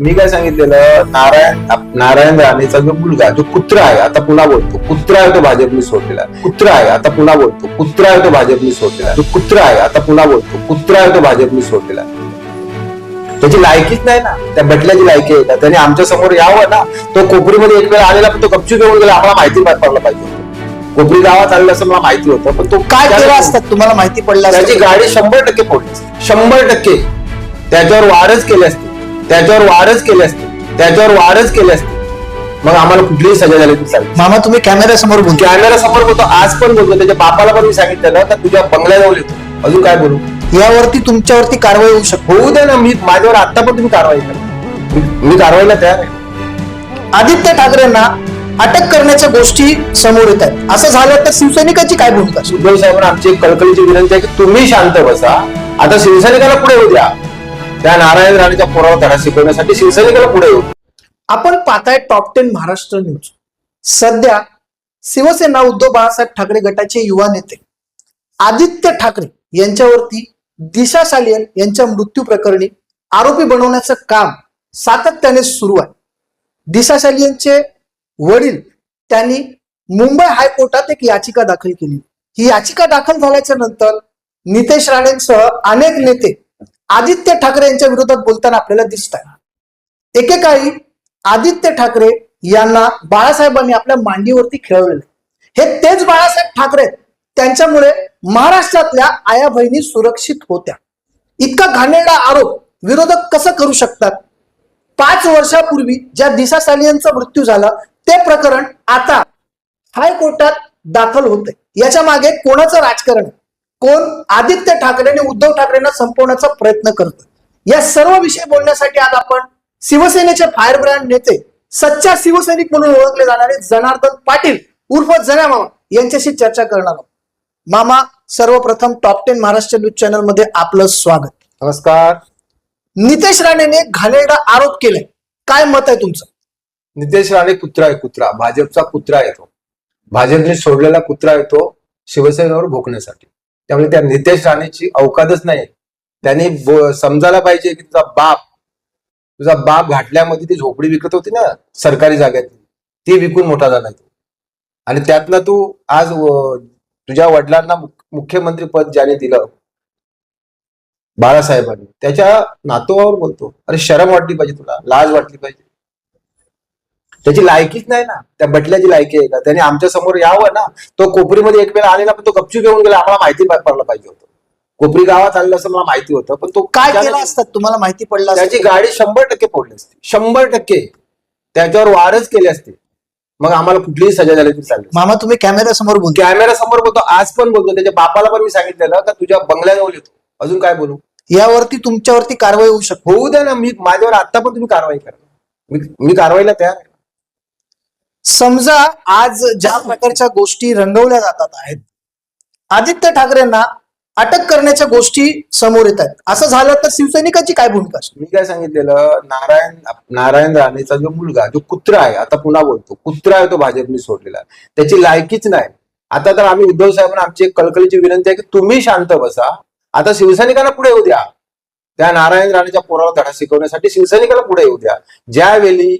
मी काय सांगितलेलं नारायण नारायण राणेचा जो मुलगा जो कुत्रा आहे आता पुन्हा बोलतो. कुत्रा आहे तो भाजपने सोडलेला. कुत्रा आहे आता पुन्हा बोलतो. कुत्रा आहे तो भाजपने सोडलेला. जो कुत्रा आहे आता पुन्हा बोलतो. कुत्रा आहे तो भाजपने सोडलेला. त्याची लायकीच नाही ना. त्या बटल्याची लायकी आहे का त्याने आमच्यासमोर यावं ना. तो कोपरीमध्ये एक वेळ आलेला पण तो गपचूप येऊन गेला. आम्हाला माहिती पडलं पाहिजे. कोपरी गावात आलेलं असं मला माहिती होतं पण तो काय केलं असतात तुम्हाला माहिती पडलं त्याची? गाडी शंभर टक्के फोडली. शंभर टक्के. त्याच्यावर वारच केले असते. त्याच्यावर वारच केले असते. त्याच्यावर वारच केले असते. मग आम्हाला कुठलीही सजा झाली ती चालेल मामा तुम्ही कॅमेरा समोर बोलतो कॅमेरा समोर बोलतो. आज पण बोलतो. त्याच्या बापाला पण मी सांगितलेलं का तुझ्या बंगल्याजवळ येतो. अजून काय बोलू? यावरती तुमच्यावरती कारवाई होऊ शकते. होऊ दे ना मी माझ्यावर आता पण तुम्ही कारवाई करा. मी- मी कारवाईला तयार आहे. आदित्य ठाकरेंना अटक करण्याच्या गोष्टी समोर येत आहेत. असं झालं तर शिवसैनिकांची काय भूमिका असेल? उद्धव साहेबांना आमची एक कळकळीची विनंती आहे की तुम्ही शांत बसा. आता शिवसैनिकाला पुढे येऊ द्या. त्या नारायण राणेच्या पोराला धडा शिकवण्यासाठी शिवसैनिकाला पुढे येऊ. आपण पाहताय टॉप टेन महाराष्ट्र न्यूज सध्या शिवसेना उद्धव बाळासाहेब ठाकरे गटाचे युवा नेते आदित्य ठाकरे यांच्यावरती दिशा सालियन यांच्या मृत्यू प्रकरणी आरोपी बनवण्याचं काम सातत्याने सुरू आहे. दिशा सालियनचे वडील त्यांनी मुंबई हायकोर्टात एक याचिका दाखल केली. ही याचिका दाखल झाल्याच्यानंतर नितेश राणेंसह अनेक नेते आदित्य ठाकरे यांच्या विरोधात बोलताना आपल्याला दिसत आहे एकेकाळी आदित्य ठाकरे यांना बाळासाहेबांनी आपल्या मांडीवरती खेळवलेले हे तेच बाळासाहेब ठाकरे त्यांच्यामुळे महाराष्ट्रातल्या आया बहिणी सुरक्षित होत्या. इतका घाणेरडा आरोप विरोधक कसं करू शकतात? पाच वर्षापूर्वी ज्या दिशा सालियनचा मृत्यू झाला ते प्रकरण आता हायकोर्टात दाखल होते याच्या मागे कोणाचं राजकारण? आहे? कोण? आदित्य ठाकरे आणि उद्धव ठाकरेंना संपवण्याचा प्रयत्न करतोय. या सर्व विषय बोलण्यासाठी आज आपण शिवसेनेचे फायर ब्रँड नेते सच्चा शिवसैनिक म्हणून ओळखले जाणारे जनार्दन पाटील उर्फ जना मामा यांच्याशी चर्चा करणार आहोत. मामा सर्वप्रथम टॉप टेन महाराष्ट्र न्यूज चॅनलमध्ये आपलं स्वागत. नमस्कार. नितेश राणेने घाणेरडा आरोप केलाय. काय मत आहे तुमचं? नितेश राणे कुत्रा आहे कुत्रा. भाजपचा कुत्रा आहे तो. भाजपने सोडलेला कुत्रा आहे तो शिवसेनेवर भोकण्यासाठी. त्यामुळे त्या नितेश राणेची अवकादच नाही. त्यांनी समजायला पाहिजे की तुझा बाप तुझा बाप घाटल्यामध्ये ती झोपडी विकत होती ना सरकारी जागेत ती विकून मोठा झाला तू. आणि त्यातनं तू आज तुझ्या वडिलांना मुख- मुख्यमंत्री पद ज्याने दिलं बाळासाहेबांनी त्याच्या नातवावर बोलतो. अरे शरम वाटली पाहिजे तुला लाज वाटली पाहिजे. त्याची लायकीच नाही ना. त्या बटल्याची लायकी आहे का? त्याने आमच्यासमोर यावं ना. तो कोपरीमध्ये एक वेळ आलेला पण तो गपचूप येऊन गेला. आम्हाला माहिती पड- पडलं पाहिजे होतं. कोपरी गावात आलेलं असं मला माहिती होतं पण तो काय केलं असतात तुम्हाला माहिती पडलं? त्याची गाडी शंभर टक्के फोडली असती. शंभर टक्के. त्याच्यावर वारच केली असते. मग आम्हाला कुठलीही सजा झाली तरी चालेल. मामा तुम्ही कॅमेरा समोर बोलतो कॅमेरा समोर बोलतो आज पण बोलतो. त्याच्या बापाला पण मी सांगितलेलं का तुझ्या बंगल्याजवळ येतो. अजून काय बोलू? यावरती तुमच्यावरती कारवाई होऊ शकते. होऊ द्या ना. मी माझ्यावर आता पण तुम्ही कारवाई करा. मी मी कारवाईला तयार आहे. समजा आज ज्या प्रकारच्या गोष्टी रंगवल्या जातात आहेत आदित्य ठाकरेंना अटक करण्याच्या गोष्टी समोर येत आहेत. असं झालं तर शिवसैनिकाची काय भूमिका मी काय सांगितलेलं? नारायण नारायण राणेचा जो मुलगा जो कुत्रा आहे आता पुन्हा बोलतो. कुत्रा आहे तो भाजपने सोडलेला. त्याची लायकीच नाही. आता तर आम्ही उद्धव साहेबांना आमची एक कळकळीची विनंती आहे की तुम्ही शांत बसा. आता शिवसैनिकांना पुढे येऊ द्या. त्या नारायण राणेच्या पोराला धडा शिकवण्यासाठी शिवसैनिकाला पुढे येऊ द्या. ज्यावेळी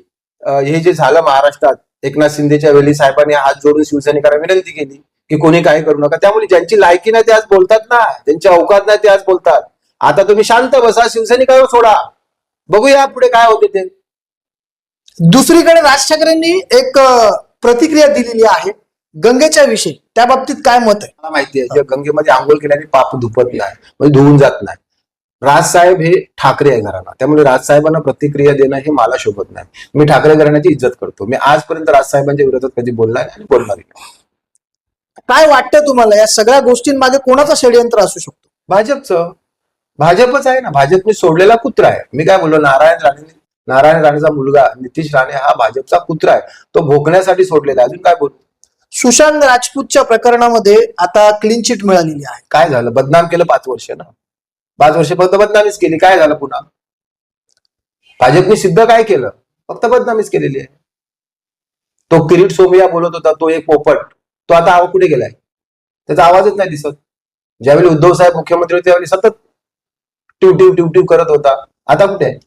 हे जे झालं महाराष्ट्रात एकनाथ शिंदेच्या वेळी साहेबांनी हात जोडून शिवसैनिकांना विनंती केली की कोणी काही करू नका. त्यामुळे ज्यांची लायकी नाही ते आज बोलतात ना. ज्यांची अवकात नाही ते आज बोलतात. आता तुम्ही शांत बसा शिवसैनिकावर सोडा. बघूया पुढे काय होते ते. दुसरीकडे राज ठाकरेंनी एक प्रतिक्रिया दिलेली आहे गंगेच्या विषयी. त्या बाबतीत काय मत आहे? मला माहिती आहे जे गंगेमध्ये आंघोळ केल्याने पाप धुपत नाही म्हणजे धुवून जात नाही. राजसाहेब हे ठाकरे आहे घराला त्यामुळे राजसाहेबांना प्रतिक्रिया देणं हे मला शोभत नाही. मी ठाकरे घराण्याची इज्जत करतो. मी आजपर्यंत राजसाहेबांच्या विरोधात कधी बोलला नाही आणि बोलणार नाही. काय वाटतं तुम्हाला? या सगळ्या गोष्टींमागे कोणाचं षडयंत्र असू शकतो? भाजपचं. भाजपच आहे ना. भाजपने सोडलेला कुत्रा आहे. मी काय बोललो? नारायण राणे नारायण राणेचा मुलगा नितीश राणे हा भाजपचा कुत्रा आहे. तो भोकण्यासाठी सोडलेला आहे. अजून काय बोलू? सुशांत राजपूतच्या प्रकरणामध्ये आता क्लीन चिट मिळालेली आहे. काय झालं? बदनाम केलं पाच वर्ष ना. पाच वर्ष फक्त बदनामीच केली. काय झालं पुन्हा? भाजपने सिद्ध काय केलं? फक्त बदनामीच केलेली आहे. तो किरीट सोमिया बोलत होता तो एक पोपट. तो आता आवाज कुठे गेलाय? त्याचा आवाजच नाही दिसत. ज्यावेळी उद्धव साहेब मुख्यमंत्री होते त्यावेळी सतत ट्यू ट्यू ट्यू ट्यू करत होता. आता कुठे आहे?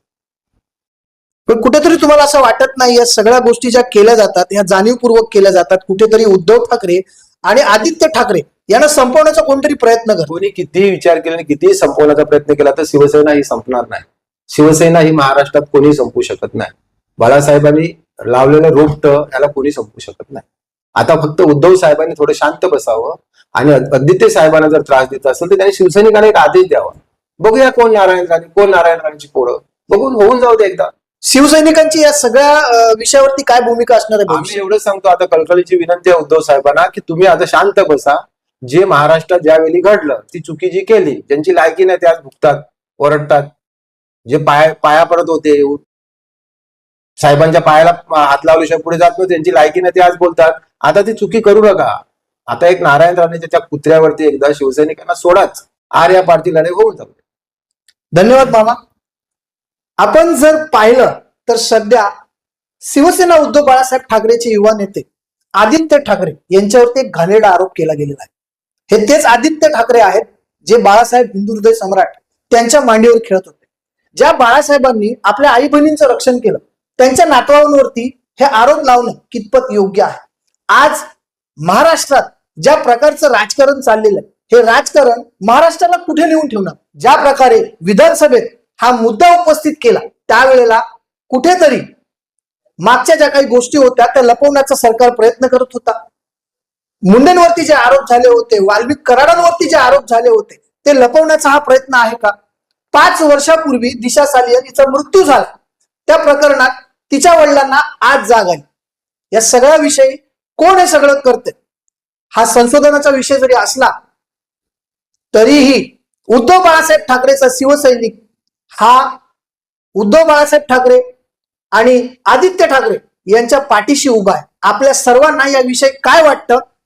पण कुठेतरी तुम्हाला असं वाटत नाही या सगळ्या गोष्टी ज्या केल्या जातात या जाणीवपूर्वक केल्या जातात कुठेतरी उद्धव ठाकरे आणि आदित्य ठाकरे यांना संपवण्याचा कोणतरी प्रयत्न कोणी कितीही विचार केला आणि कितीही संपवण्याचा प्रयत्न केला तर शिवसेना ही संपणार नाही. शिवसेना ही महाराष्ट्रात कोणी संपू शकत नाही. बाळासाहेबांनी लावलेलं रोपट याला कोणी संपू शकत नाही. आता फक्त उद्धव साहेबांनी थोडं शांत बसावं आणि आदित्य साहेबांना जर त्रास देत असेल तर त्यांनी शिवसैनिकांना एक आदेश द्यावा. बघूया कोण नारायण राणे कोण नारायण राणेची पोरं. बघून होऊन जाऊ दे एकदा. शिवसैनिकांची या सगळ्या विषयावरती काय भूमिका असणार आहे आम्ही? एवढं सांगतो आता कळकळीची विनंती आहे उद्धव साहेबांना की तुम्ही आता शांत बसा. जे महाराष्ट्रात ज्यावेळी घडलं ती चुकी जी केली ज्यांची लायकी नाही ते आज भुगतात ओरडतात. जे पाय पाया पडत होते साहेबांच्या पायाला हात लावल्याशिवाय पुढे जात नव्हते त्यांची लायकी नाही ते आज बोलतात. आता ती चुकी करू नका. आता एक नारायण राणेच्या त्या कुत्र्यावरती एकदा शिवसैनिकांना सोडाच. आर या पार्टी लढाई होऊन जाऊ. धन्यवाद मामा. आपण जर पाहिलं तर सध्या शिवसेना उद्धव बाळासाहेब ठाकरेचे युवा नेते आदित्य ठाकरे यांच्यावरती एक घाणेरडा आरोप केला गेलेला आहे. हे तेच आदित्य ठाकरे आहेत जे बाळासाहेब हिंदू हृदय सम्राट त्यांच्या मांडीवर खेळत होते. ज्या बाळासाहेबांनी आपल्या आई बहिणींचं रक्षण केलं त्यांच्या नातवांवरती हे आरोप लावणं कितपत योग्य आहे? आज महाराष्ट्रात ज्या प्रकारचं राजकारण चाललेलं आहे हे राजकारण महाराष्ट्राला कुठे नेऊन ठेवणार? ज्या प्रकारे विधानसभेत हा मुद्दा उपस्थित केला त्यावेळेला कुठेतरी मागच्या ज्या काही गोष्टी होत्या त्या लपवण्याचा सरकार प्रयत्न करत होता. मुंडेंवरती जे आरोप झाले होते वाल्मिक कराडांवरती जे आरोप झाले होते ते लपवण्याचा हा प्रयत्न आहे का? पाच वर्षापूर्वी दिशा सालियन हिचा मृत्यू झाला. त्या प्रकरणात तिच्या वडिलांना आज जाग आली. या सगळ्या विषयी कोण हे सगळं करते? हा संशोधनाचा विषय जरी असला तरीही उद्धव बाळासाहेब ठाकरेचा शिवसैनिक हा उद्धव बाळासाहेब ठाकरे आणि आदित्य ठाकरे यांच्या पाठीशी उभा आहे. आपल्या सर्वांना याविषयी काय वाटतं?